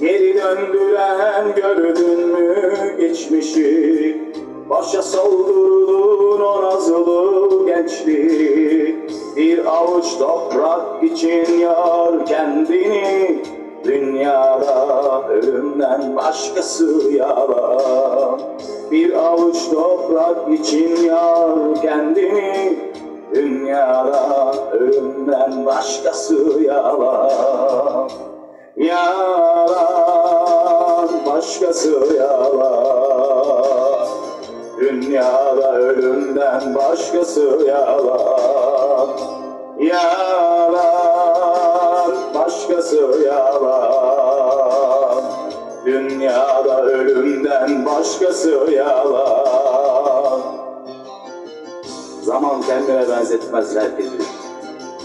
döndüren gördün mü geçmişi? Başa soldurdun o nazlı gençliği. Bir avuç toprak için yor kendini. Dünyada ölümden başkası yalan Bir avuç toprak için yor kendini. Dünyada ölümden başkası yalan Yalan başkası yalan. Dünyada ölümden başkası yalan. Yalan başkası yalan. Dünyada ölümden başkası yalan. Zaman kendine benzetmez herkesi.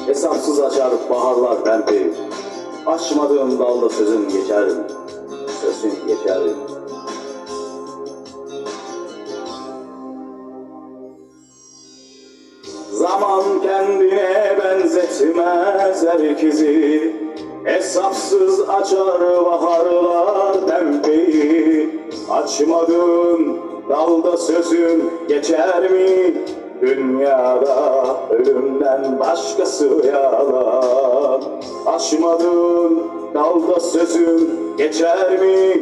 Hesapsız açar baharlar pembeyi Açmadığım dalda sözüm geçer Sözüm geçer Zaman kendine benzetmez herkesi Hesapsız açar baharlar pembeyi Açmadığın dalda sözün geçer mi? Dünyada ölümden başkası yalan Açmadığın dalda sözün geçer mi?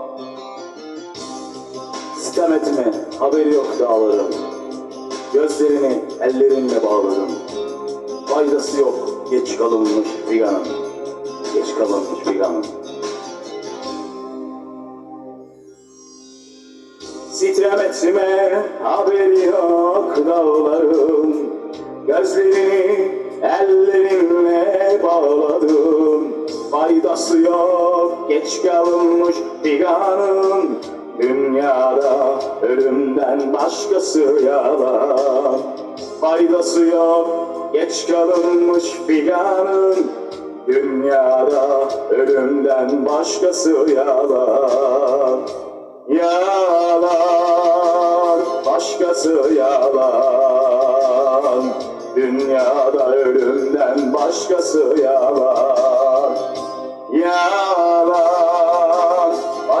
Etme haberi yok dağların. Gözlerini ellerinle bağladım Faydası yok geç kalınmış figanın. Geç kalınmış figanın. Sitem etme haberi yok dağların. Gözlerini ellerinle bağladım. Faydası yok geç kalınmış figanın Dünyada ölümden başkası yalan Faydası yok geç kalınmış figanın. Dünyada ölümden başkası yalan Yalan başkası yalan. Dünyada ölümden başkası yalan. Yalan